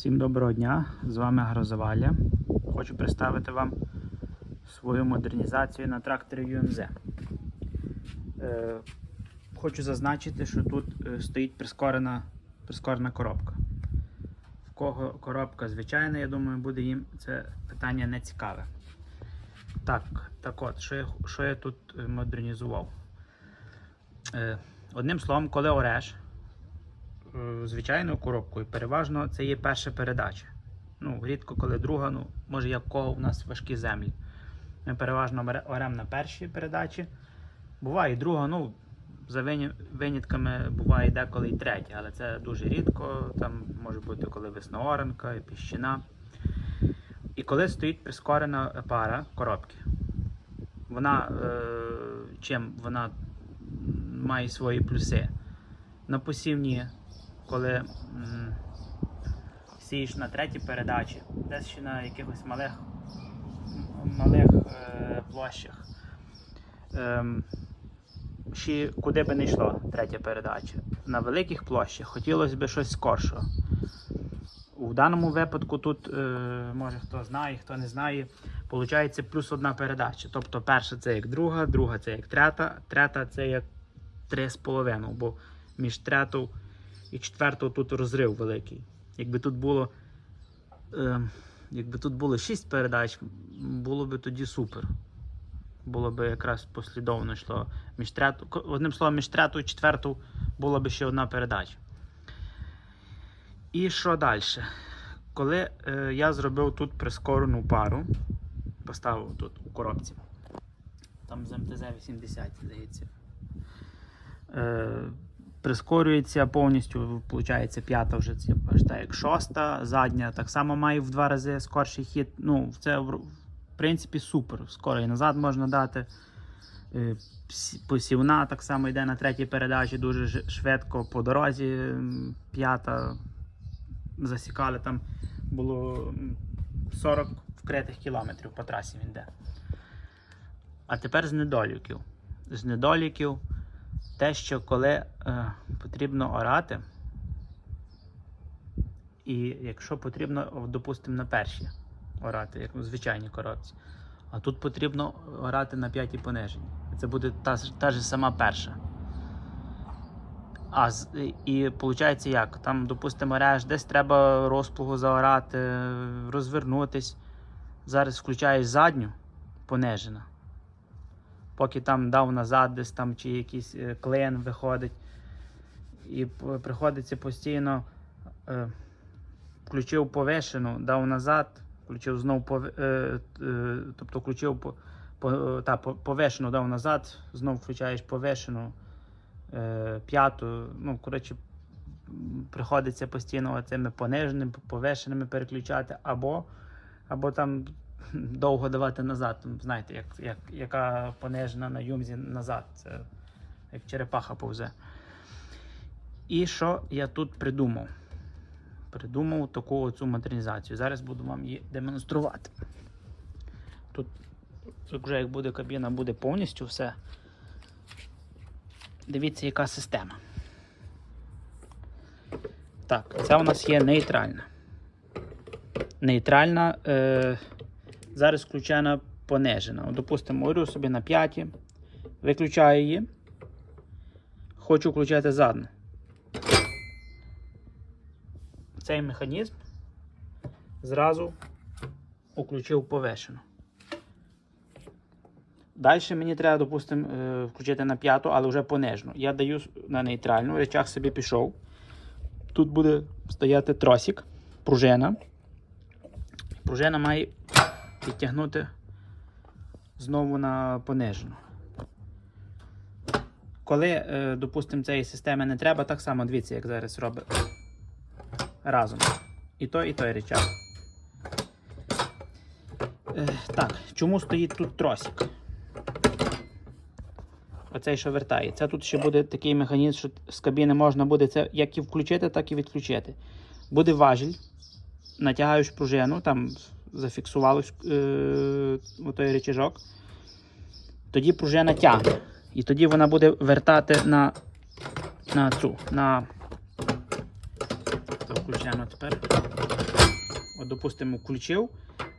Всім доброго дня! З вами Грозовалля. Хочу представити вам свою модернізацію на тракторі UMZ. Е, хочу зазначити, що тут е, стоїть прискорена, прискорена коробка. В кого коробка звичайна, я думаю, буде їм це питання не цікаве. Так, так от, що я, що я тут е, модернізував? Одним словом, коли ореш, звичайною коробкою, переважно це є перша передача. Ну, рідко коли друга, ну, може як кого у нас важкі землі. Ми переважно оремо на першій передачі. Буває і друга, ну, за винятками буває деколи і третя, але це дуже рідко. Там може бути коли веснооренка, і піщина. І коли стоїть прискорена пара коробки, вона е, чим вона має свої плюси. На посівні, коли м, сієш на третій передачі, десь ще на якихось малих, малих е, площах. Ем, ще куди би не йшло третя передача. На великих площах хотілося б щось скоршого. У даному випадку тут, е, може хто знає, хто не знає, виходить плюс одна передача. Тобто перша це як друга, друга це як трета, трета це як три з половиною, бо між третою і четвертою тут розрив великий. Якби тут було, е, якби тут було шість передач, було б тоді супер. Було б якраз послідовно йшло між трету, одним словом, між третою і четвертою була б ще одна передача. І що далі? Коли е, я зробив тут прискорену пару, поставив тут у коробці, там з МТЗ-80, здається. Е, прискорюється повністю, виходить, п'ята вже це аж як шоста, задня так само має в два рази скорший хід. Ну, це в принципі супер. Скоро і назад можна дати. Е, Посівна так само йде на третій передачі дуже швидко по дорозі. П'ята засікали там було 40 вкритих кілометрів по трасі він йде. А тепер з недоліків. З недоліків те, що коли е, потрібно орати, і якщо потрібно, допустимо, на перші орати, як у звичайній коробці, а тут потрібно орати на п'ятій пониженні. Це буде та, та ж сама перша. А і виходить як? Там, допустимо, реш, десь треба розплугу заорати, розвернутись. Зараз включаєш задню, понижена. Поки там дав назад, десь там чи якийсь е, клин виходить. І приходиться постійно е, включив повишену, дав назад, включив знову пове- е, е, тобто включив по, по, та, по- повишену, дав назад, знову включаєш повишену е, п'яту. Ну, коротше, приходиться постійно цими пониженими, повишеними переключати, або, або там довго давати назад. Знаєте, як, як, яка понижена на юмзі назад. Це як черепаха повзе. І що я тут придумав? Придумав таку оцю модернізацію. Зараз буду вам її демонструвати. Тут, тут вже як буде кабіна, буде повністю все. Дивіться, яка система. Так, це у нас є нейтральна. Нейтральна. Е, зараз включена понижена. Допустимо, говорю собі на 5. Виключаю її. Хочу включати задну. Цей механізм зразу включив повишену. Далі мені треба, допустимо, е, включити на п'яту, але вже понижну. Я даю на нейтральну, речах собі пішов. Тут буде стояти тросик, пружина. Пружина має підтягнути знову на понижену. Коли, е, допустимо, цієї системи не треба, так само дивіться, як зараз робить разом. І той, і той речах. Е, так, чому стоїть тут тросик? Оцей, що вертає. Це тут ще буде такий механізм, що з кабіни можна буде це як і включити, так і відключити. Буде важіль, натягаєш пружину, там зафіксувалось е, той речажок. Тоді пружина тягне. І тоді вона буде вертати на, на цю, на. Включено тепер. От, допустимо, включив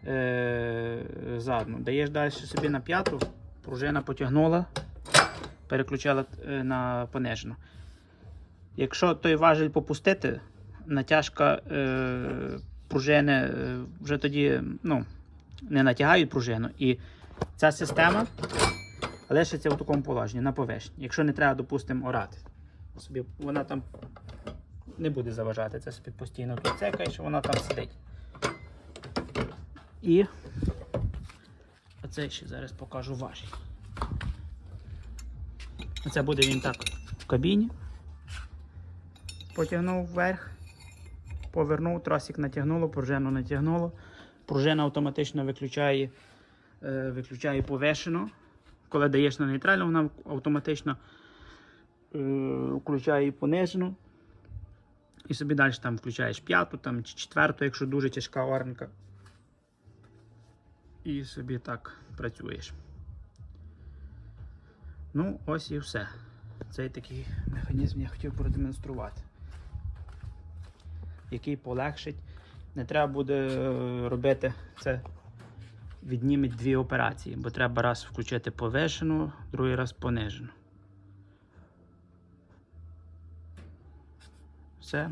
е- задну. Даєш далі собі на п'яту, пружина потягнула, переключила е, на понижену. Якщо той важель попустити, натяжка е- пружини е, вже тоді ну, не натягають пружину. І ця система лишиться в такому положенні на поверхні. Якщо не треба, допустимо, орати. Собі вона там не буде заважати. Це собі постійно тут цекає, що вона там сидить. І оце ще зараз покажу важіль. Оце буде він так в кабіні. Потягнув вверх, повернув, тросик натягнуло, пружину натягнуло. Пружина автоматично виключає, е, виключає повишену. Коли даєш на нейтральну, вона автоматично е, включає понижену. І собі далі там включаєш п'яту там, чи четверту, якщо дуже тяжка оренка. І собі так працюєш. Ну, ось і все. Цей такий механізм я хотів продемонструвати. Який полегшить. Не треба буде е, робити це. Відніметь дві операції, бо треба раз включити повишену, другий раз понижену. Все.